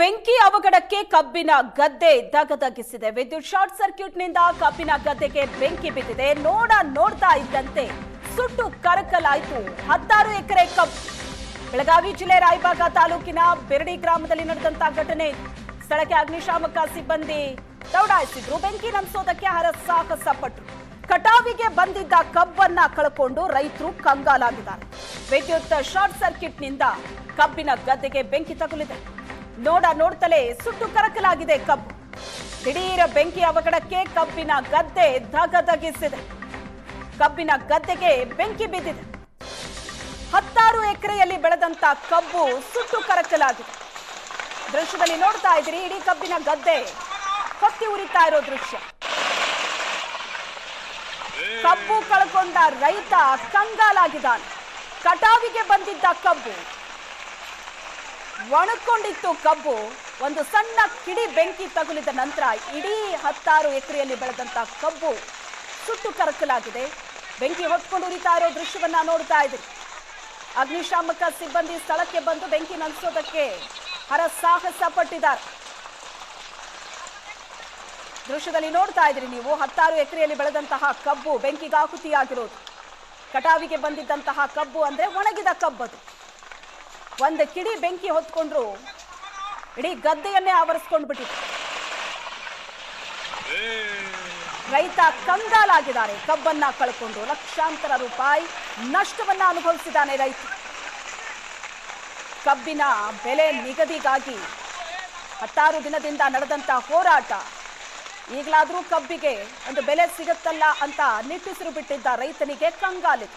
ಬೆಂಕಿ ಅವಘಡಕ್ಕೆ ಕಬ್ಬಿನ ಗದ್ದೆ ದಗದಗಿಸಿದೆ ವಿದ್ಯುತ್ ಶಾರ್ಟ್ ಸರ್ಕ್ಯೂಟ್ನಿಂದ ಕಬ್ಬಿನ ಗದ್ದೆಗೆ ಬೆಂಕಿ ಬಿದ್ದಿದೆ. ನೋಡ ನೋಡ್ತಾ ಇದ್ದಂತೆ ಸುಟ್ಟು ಕರಕಲಾಯಿತು. ಹತ್ತಾರು ಎಕರೆ ಕಬ್ಬು ಬೆಳಗಾವಿ ಜಿಲ್ಲೆ ರಾಯಬಾಗ ತಾಲೂಕಿನ ಬೆರಡಿ ಗ್ರಾಮದಲ್ಲಿ ನಡೆದಂತಹ ಘಟನೆ. ಸ್ಥಳಕ್ಕೆ ಅಗ್ನಿಶಾಮಕ ಸಿಬ್ಬಂದಿ ದೌಡಾಯಿಸಿದ್ರು. ಬೆಂಕಿ ನಂದಿಸೋದಕ್ಕೆ ಹರಸಾಹಸ ಪಟ್ಟರು ಕಟಾವಿಗೆ ಬಂದಿದ್ದ ಕಬ್ಬನ್ನ ಕಳ್ಕೊಂಡು ರೈತರು ಕಂಗಾಲಾಗಿದ್ದಾರೆ. ವಿದ್ಯುತ್ ಶಾರ್ಟ್ ಸರ್ಕ್ಯೂಟ್ನಿಂದ ಕಬ್ಬಿನ ಗದ್ದೆಗೆ ಬೆಂಕಿ ತಗುಲಿದೆ. ನೋಡ ನೋಡ್ತಲೇ ಸುಟ್ಟು ಕರಕಲಾಗಿದೆ ಕಬ್ಬು. ದಿಢೀರ ಬೆಂಕಿ ಅವಘಡಕ್ಕೆ ಕಬ್ಬಿನ ಗದ್ದೆ ಧಗಧಗಿಸಿದೆ. ಕಬ್ಬಿನ ಗದ್ದೆಗೆ ಬೆಂಕಿ ಬಿದ್ದಿದೆ. ಹತ್ತಾರು ಎಕರೆಯಲ್ಲಿ ಬೆಳೆದಂತ ಕಬ್ಬು ಸುಟ್ಟು ಕರಕಲಾಗಿದೆ. ದೃಶ್ಯದಲ್ಲಿ ನೋಡ್ತಾ ಇದ್ರಿ ಇಡೀ ಕಬ್ಬಿನ ಗದ್ದೆ ಹೊತ್ತಿ ಉರಿತಾ ಇರೋ ದೃಶ್ಯ. ಕಬ್ಬು ಕಳ್ಕೊಂಡ ರೈತ ಕಂಗಾಲಾಗಿದ್ದಾನೆ. ಕಟಾವಿಗೆ ಬಂದಿದ್ದ ಕಬ್ಬು ಒಣಕೊಂಡಿತ್ತು ಕಬ್ಬು. ಒಂದು ಸಣ್ಣ ಕಿಡಿ ಬೆಂಕಿ ತಗುಲಿದ ನಂತರ ಇಡೀ ಹತ್ತಾರು ಎಕರೆಯಲ್ಲಿ ಬೆಳೆದಂತ ಕಬ್ಬು ಸುಟ್ಟು ಕರಕಲಾಗಿದೆ. ಬೆಂಕಿ ಹೊತ್ಕೊಂಡು ಉರಿತಾ ಇರೋ ದೃಶ್ಯವನ್ನ ನೋಡ್ತಾ ಇದ್ದೀರಿ ಅಗ್ನಿಶಾಮಕ ಸಿಬ್ಬಂದಿ ಸ್ಥಳಕ್ಕೆ ಬಂದು ಬೆಂಕಿ ನಂದಿಸೋದಕ್ಕೆ ಹರಸಾಹಸ ಪಟ್ಟಿದ್ದಾರೆ. ದೃಶ್ಯದಲ್ಲಿ ನೋಡ್ತಾ ಇದ್ರಿ ನೀವು, ಹತ್ತಾರು ಎಕರೆಯಲ್ಲಿ ಬೆಳೆದಂತಹ ಕಬ್ಬು ಬೆಂಕಿಗಾಹುತಿಯಾಗಿರೋದು. ಕಟಾವಿಗೆ ಬಂದಿದ್ದಂತಹ ಕಬ್ಬು ಅಂದ್ರೆ ಒಣಗಿದ ಕಬ್ಬದು. ಒಂದು ಕಿಡಿ ಬೆಂಕಿ ಹೊತ್ಕೊಂಡ್ರು, ಇಡೀ ಗದ್ದೆಯನ್ನೇ ಆವರಿಸ್ಕೊಂಡು ಬಿಟ್ಟಿತ್ತು ರೈತ ಕಂಗಾಲಾಗಿದ್ದಾರೆ, ಕಬ್ಬನ್ನ ಕಳ್ಕೊಂಡು ಲಕ್ಷಾಂತರ ರೂಪಾಯಿ ನಷ್ಟವನ್ನ ಅನುಭವಿಸಿದ್ದಾನೆ ರೈತ. ಕಬ್ಬಿನ ಬೆಲೆ ನಿಗದಿಗಾಗಿ ಹತ್ತಾರು ದಿನದಿಂದ ನಡೆದಂತ ಹೋರಾಟ, ಈಗಲಾದ್ರೂ ಕಬ್ಬಿಗೆ ಒಂದು ಬೆಲೆ ಸಿಗುತ್ತಲ್ಲ ಅಂತ ನಿಟ್ಟುಸಿರು ಬಿಟ್ಟಿದ್ದ ರೈತನಿಗೆ ಕಂಗಾಲಿದೆ.